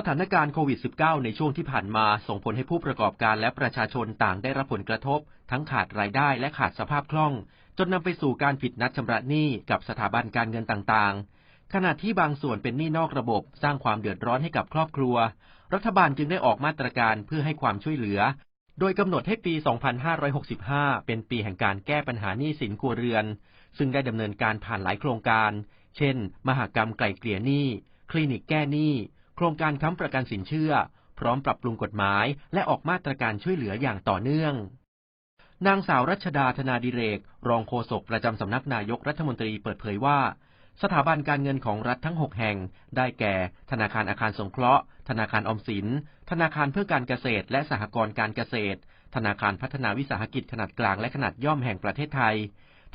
สถานการณ์โควิด -19 ในช่วงที่ผ่านมาส่งผลให้ผู้ประกอบการและประชาชนต่างได้รับผลกระทบ ทั้งขาดรายได้และขาดสภาพคล่อง จนนำไปสู่การผิดนัดชำระหนี้กับสถาบันการเงินต่างๆ ขณะที่บางส่วนเป็นหนี้นอกระบบสร้างความเดือดร้อนให้กับครอบครัว รัฐบาลจึงได้ออกมาตรการเพื่อให้ความช่วยเหลือ โดยกำหนดให้ปี 2565 เป็นปีแห่งการแก้ปัญหาหนี้สินครัวเรือน ซึ่งได้ดำเนินการผ่านหลายโครงการ เช่น มหากรรมไกล่เกลี่ยหนี้ คลินิกแก้หนี้ โครงการค้ำประกันสินเชื่อ พร้อมปรับปรุงกฎหมาย และออกมาตรการช่วยเหลืออย่างต่อเนื่อง นางสาวรัชดาธนาดิเรก รองโฆษกประจำสำนักนายกรัฐมนตรีเปิดเผยว่า สถาบันการเงินของรัฐทั้ง 6 แห่ง ได้แก่ ธนาคารอาคารสงเคราะห์ ธนาคารออมสิน ธนาคารเพื่อการเกษตร และสหกรณ์การเกษตร ธนาคารพัฒนาวิสาหกิจขนาดกลางและขนาดย่อมแห่งประเทศไทย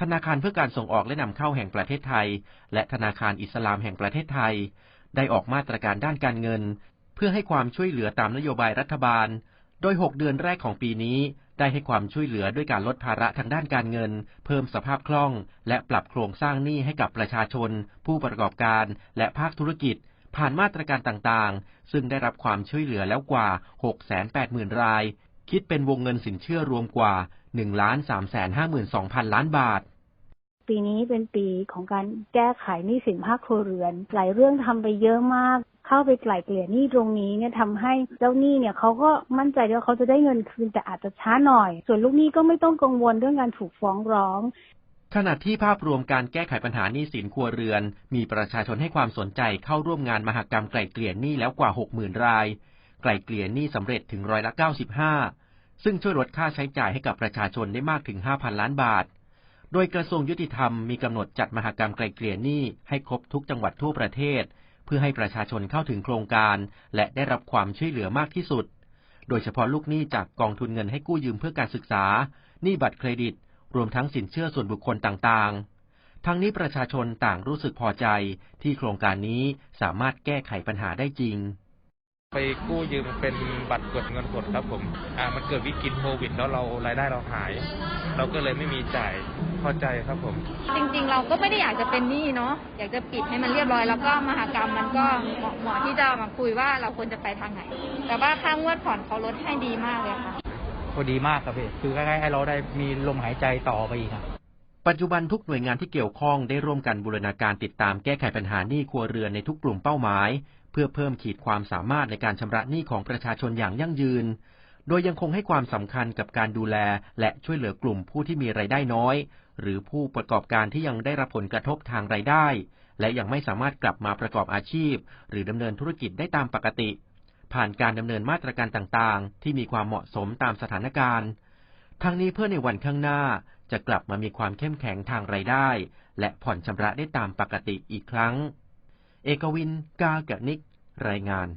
ธนาคารเพื่อการส่งออกและนำเข้าแห่งประเทศไทย และธนาคารอิสลามแห่งประเทศไทย ได้ออกมาตรการด้านการเงิน เพื่อให้ความช่วยเหลือตามนโยบายรัฐบาล โดย 6 เดือนแรกของปีนี้ ได้ให้ความช่วยเหลือด้วยการลดภาระทางด้านการเงิน เพิ่มสภาพคล่อง และปรับโครงสร้างหนี้ให้กับประชาชน ผู้ประกอบการ และภาคธุรกิจ ผ่านมาตรการต่างๆ ซึ่งได้รับความช่วยเหลือแล้วกว่า 680,000 ราย คิดเป็นวงเงินสินเชื่อรวมกว่า 1,352,000 ล้านบาท ปีนี้เป็นปีของการแก้ไขหนี้สินภาคครัวเรือน หลายเรื่องทำไปเยอะมาก เข้าไปไกล่เกลี่ยหนี้ตรงนี้เนี่ยทำให้เจ้าหนี้เนี่ยเขาก็มั่นใจว่าเขาจะได้เงินคืนแต่อาจจะช้าหน่อย ส่วนลูกหนี้ก็ไม่ต้องกังวลเรื่องการถูกฟ้องร้องขณะที่ภาพรวมการแก้ไขปัญหาหนี้สินครัวเรือน มีประชาชนให้ความสนใจเข้าร่วมงานมหกรรมไกล่เกลี่ยหนี้แล้วกว่า 60,000 ราย ไกล่เกลี่ยหนี้สำเร็จถึงร้อยละ 95 ซึ่งช่วยลดค่าใช้จ่ายให้กับประชาชนได้มากถึง 5,000 ล้านบาท โดยกระทรวงยุติธรรมมีกำหนดจัดมหกรรมไกลเกลี่ยหนี้ให้ครบทุกจังหวัดทั่วประเทศ เพื่อให้ประชาชนเข้าถึงโครงการ และได้รับความช่วยเหลือมากที่สุด โดยเฉพาะลูกหนี้จากกองทุนเงินให้กู้ยืมเพื่อการศึกษา หนี้บัตรเครดิต รวมทั้งสินเชื่อส่วนบุคคลต่างๆ ทั้งนี้ประชาชนต่างรู้สึกพอใจที่โครงการนี้สามารถแก้ไขปัญหาได้จริง ไปกู้ยืมเป็นบัตรกดเงินสดครับผมอ่ามันเกิดวิกฤตโควิดแล้วเรารายได้เราหาย เราก็เลยไม่มีจ่ายพอใจครับผม จริงๆ เราก็ไม่ได้อยากจะเป็นหนี้เนาะอยากจะปิดให้มันเรียบร้อยแล้วก็มหากรรมมันก็เหมาะเหมาะที่จะมาคุยว่าเราควรจะไปทางไหน แต่ว่าค่างวดผ่อนเขาลดให้ดีมากเลยค่ะพอดีมากครับพี่คือใกล้ๆให้เราได้มีลมหายใจต่อไปอีกครับปัจจุบันทุกหน่วยงานที่เกี่ยวข้องได้ร่วมกันบูรณาการติดตามแก้ไขปัญหาหนี้ครัวเรือนในทุกกลุ่มเป้าหมาย เพื่อเพิ่มขีดความสามารถในการชำระหนี้ของประชาชนอย่างยั่งยืน โดยยังคงให้ความสำคัญกับการดูแลและช่วยเหลือกลุ่มผู้ที่มีรายได้น้อย หรือผู้ประกอบการที่ยังได้รับผลกระทบทางรายได้ และยังไม่สามารถกลับมาประกอบอาชีพ หรือดำเนินธุรกิจได้ตามปกติ ผ่านการดำเนินมาตรการต่างๆ ที่มีความเหมาะสมตามสถานการณ์ทั้งนี้เพื่อในวันข้างหน้าจะกลับมามีความเข้มแข็งทางรายได้ และผ่อนชำระได้ตามปกติอีกครั้ง เอกวิน กากะนิก รายงาน